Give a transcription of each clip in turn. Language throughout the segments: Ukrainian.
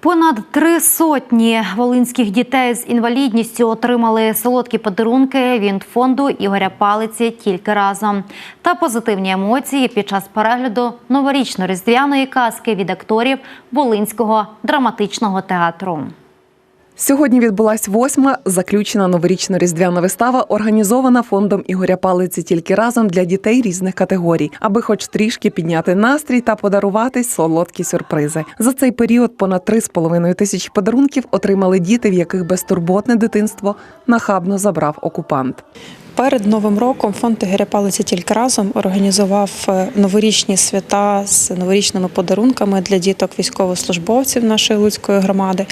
Понад три сотні волинських дітей з інвалідністю отримали солодкі подарунки від фонду Ігоря Палиці тільки разом та позитивні емоції під час перегляду новорічно-різдвяної казки від акторів Волинського драматичного театру. Сьогодні відбулась восьма заключена новорічно-різдвяна вистава, організована фондом Ігоря Палиці тільки разом для дітей різних категорій, аби хоч трішки підняти настрій та подарувати солодкі сюрпризи. За цей період понад 3,5 тисячі подарунків отримали діти, в яких безтурботне дитинство нахабно забрав окупант. Перед новим роком фонд Палиці тільки разом організував е, новорічні свята з новорічними подарунками для діток військовослужбовців нашої Луцької громади.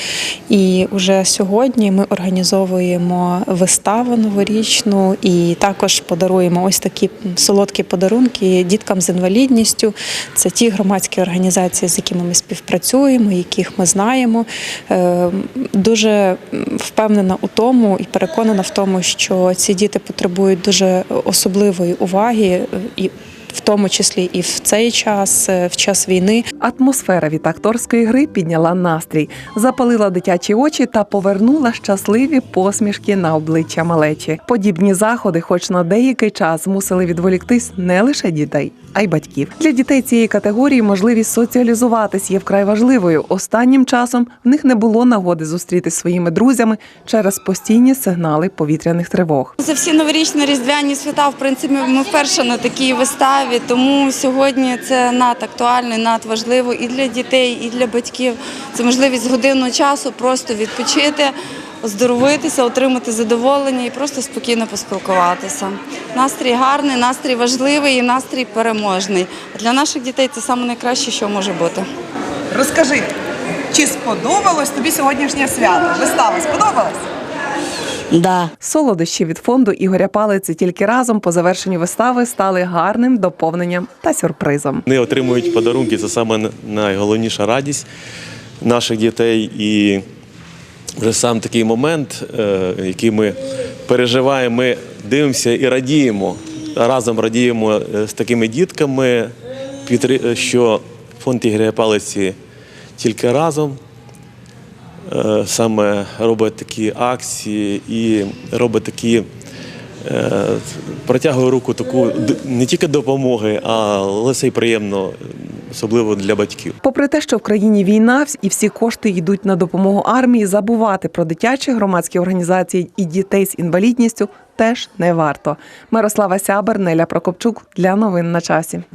І вже сьогодні ми організовуємо виставу новорічну і також подаруємо ось такі солодкі подарунки діткам з інвалідністю. Це ті громадські організації, з якими ми співпрацюємо, яких ми знаємо. Е, Дуже впевнена у тому і переконана в тому, що ці діти потребують дуже особливої уваги, е, і в тому числі і в цей час, е, в час війни. Атмосфера від акторської гри підняла настрій, запалила дитячі очі та повернула щасливі посмішки на обличчя малечі. Подібні заходи, хоч на деякий час, змусили відволіктись не лише дітей, а й батьків. Для дітей цієї категорії можливість соціалізуватись є вкрай важливою. Останнім часом в них не було нагоди зустрітись зі своїми друзями через постійні сигнали повітряних тривог. За всі новорічні різдвяні свята, в принципі, ми вперше на такій виставі, тому сьогодні це надактуально, і надважливо і для дітей, і для батьків. Це можливість годину часу просто відпочити, оздоровитися, отримати задоволення і просто спокійно поспілкуватися. Настрій гарний, настрій важливий і настрій переможний. Для наших дітей це саме найкраще, що може бути. Розкажи, чи сподобалось тобі сьогоднішнє свято? Вистава сподобалась? Да. Солодощі від фонду Ігоря Палиці тільки разом по завершенню вистави стали гарним доповненням та сюрпризом. Вони отримують подарунки, це саме найголовніша радість наших дітей. І вже сам такий момент, е, який ми переживаємо, ми дивимося і радіємо. Разом радіємо е, з такими дітками, підтри- що фонд Ігоря Палиці тільки разом саме робить такі акції і робить такі. е, Протягує руку таку не тільки допомоги, але це й приємно, особливо для батьків. Попри те, що в країні війна і всі кошти йдуть на допомогу армії, забувати про дитячі громадські організації і дітей з інвалідністю теж не варто. Мирослава Сябер, Неля Прокопчук для новин на часі.